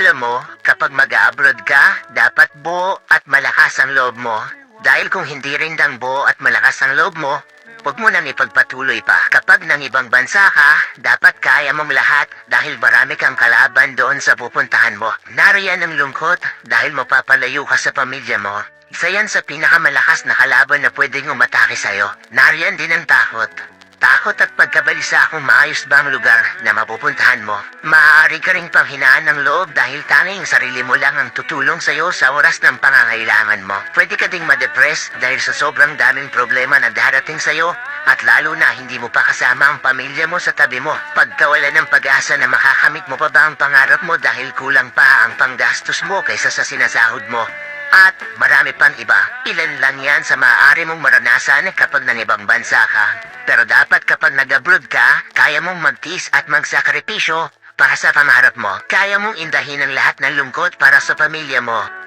Alam mo, kapag mag-abroad ka, dapat buo at malakas ang loob mo. Dahil kung hindi rin dang buo at malakas ang loob mo, huwag mo nang ipagpatuloy pa. Kapag nang ibang bansa ka, dapat kaya mong lahat dahil marami kang kalaban doon sa pupuntahan mo. Nariyan ang lungkot dahil mapapalayo ka sa pamilya mo. Isa yan sa pinakamalakas na kalaban na pwedeng umatake sa'yo. Nariyan din ang takot. Takot at pagkabalisa kung maayos ba ang lugar na mapupuntahan mo. Maaari ka ring panghinaan ng loob dahil tanging sarili mo lang ang tutulong sa'yo sa oras ng pangangailangan mo. Pwede ka ding madepress dahil sa sobrang daming problema na darating sa'yo at lalo na hindi mo pa kasama ang pamilya mo sa tabi mo. Pagkawala ng pag-asa na makakamit mo pa ba ang pangarap mo dahil kulang pa ang panggastos mo kaysa sa sinasahod mo. At marami pang iba. Ilan lang yan sa maaari mong maranasan kapag nang ibang bansa ka. Pero dapat kapag nag-abroad ka, kaya mong magtis at magsakripisyo para sa pangarap mo. Kaya mong indahin ang lahat ng lungkot para sa pamilya mo.